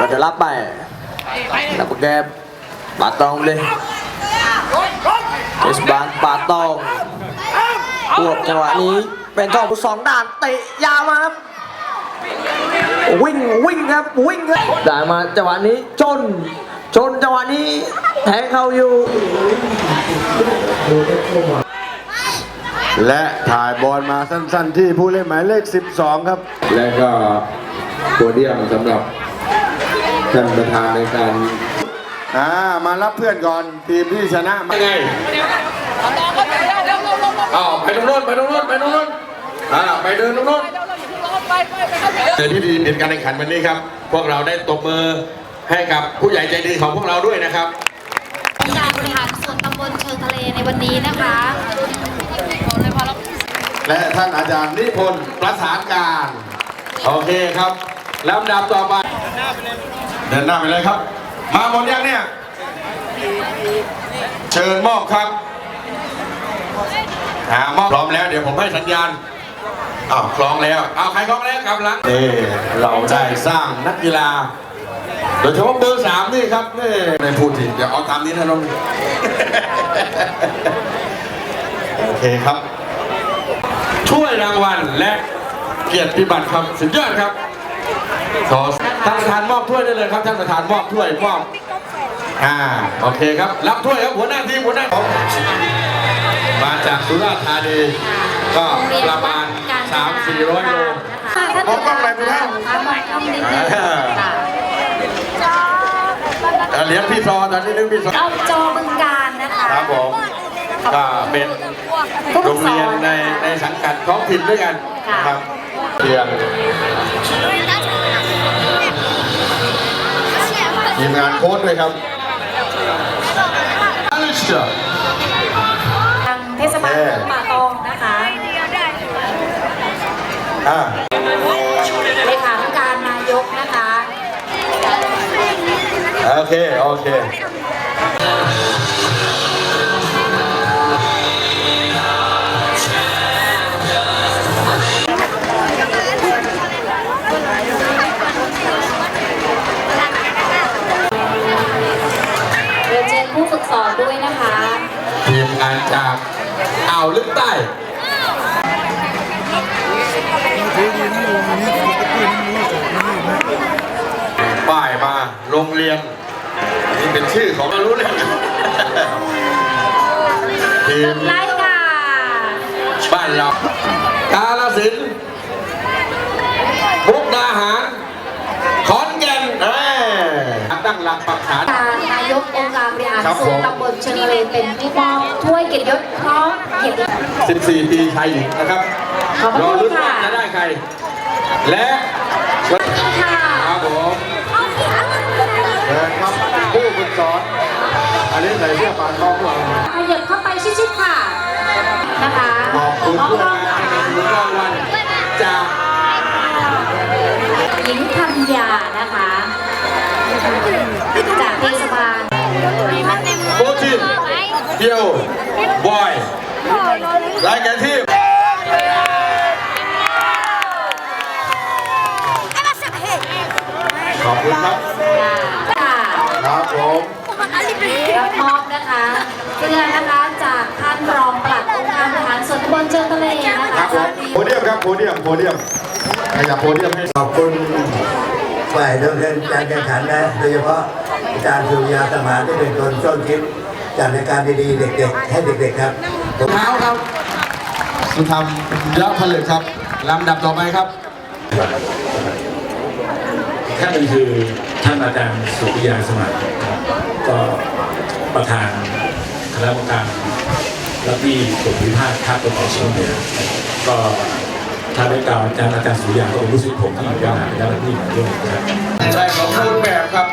ก็จะรับไปแล้วก็แกปาตองเลยเทศบาลปาตองรวบจังหวะนี้เป็นทองสองด้านเตะยาวมาครับวิ่งวิ่งครับวิ่งครับได้มาจังหวะนี้ชนชนจังหวะนี้แทงเข้าอยู่ และถ่ายบอลมาสั้นๆที่ผู้เล่นหมายเลข 12 ครับ และก็โพเดียมสำหรับ ท่านประธานในการอ่ามารับเพื่อนก่อนทีมที่ชนะมาไงอ้าวไปตรงโน้นไปตรงโน้นไปตรงโน้นอ่าไปเดินตรงโน้นในที่ดีเป็นการแข่งขันวันนี้ครับ พวกเราได้ตบมือให้กับผู้ใหญ่ใจดีของพวกเราด้วยนะครับการบริหารส่วนตำบลเชิงทะเลในวันนี้นะคะ และท่านอาจารย์นิพนธ์ประสานการ โอเคครับลำดับต่อไป เดินหน้าไปเลยครับ มาหมดยังเนี่ย เชิญมอบครับอ่ามอบพร้อมแล้ว เดี๋ยวผมให้สัญญาณอ้าวคล้องแล้วอ้าวใครคล้องแล้วครับหลังนี่เราได้สร้างนักกีฬา โดยเฉพาะเบอร์สามนี่ครับนี่ในพูดถึงเดี๋ยวเอาตามนี้นะน้องโอเคครับ ช่วยรางวัลและเกียรติบัตรครับ สุดยอดครับ ขอท่านประธานมอบถ้วยได้เลยครับท่านประธานมอบถ้วยมอบอ่าโอเคครับ รับถ้วยครับหัวหน้าทีมหัวหน้าของมาจากสุราษฎร์ธานีก็ประมาณ3 4 0 0โลค่ะท่านมองกล้องหน่อยคุณท่านค่ะมองกล้องนิดนึงค่ะเอ่อเลี้ยงพี่ซอตอนนี้นึงพี่ซอเอาจอบึงการนะคะครับผมก็เป็นโรงเรียนในในสังกัดท้องถิ่นด้วยกันนะครับเพียง ทีมงานโค้ดด้วยครับอลิเชียทางเทศบาลเมืองป่าตองนะคะอ่าเลขานุการนายกนะคะ โอเค โอเค งานจากอ่าวลึกใต้ป้ายมาโรงเรียนนี่เป็นชื่อของเรารู้เลยทีมไล่ค่ะบ้านเรากาลสินธุ์มุกดาหาร ขอนแก่นเอ้ตั้งหลักปักฐาน องค์การบริหารครับส่วนผมตำบลเชิงทะเลเป็นผู้มอบถ้วยเกียรติยศพร้อมเกียรติ14 ปีชายหญิงนะครับขอบพระรอคุณลุ้นว่าค่ะ จะได้ใคร และวันค่ะครับผมเชิญครับผู้ฝึกสอนอันนี้ใส่เสื้อปานทองเราขยับเเดียวบอยรายการที่ขอบคุณครับค่ะครับผมรับมอบนะคะเสื้อนะคะจากท่านรองปลัดองค์การบริหารส่วนตำบลเชิงทะเลนะคคะรับผมโพเดียมครับโพเดียมโพเดียมขยับโพเดียมให้ขอบคุณฝ่ายดำเนินการแข่งขันนะโดยเฉพาะอาจารย์สุริยาสมานที่เป็นคนต้นคิด จัดรายการดีๆ เด็กๆ ให้เด็กๆครับเท้าครับ สุธรรมยอดผลึกครับลำดับต่อไปครับท่านหนึงคือท่านอาจารย์สุริยาสมัครก็ประธานคณะกรรมการรับที่กลุ่มวิพากษ์ภาคตะวันออกเฉียงเหนือก็ท่านได้กล่าวอาจารย์อาจารย์สุริยาก็เป็นผู้สิทธิผมที่อยู่ด้านหลังด้านที่มาด้วยนะครับได้ของรูปแบบครับ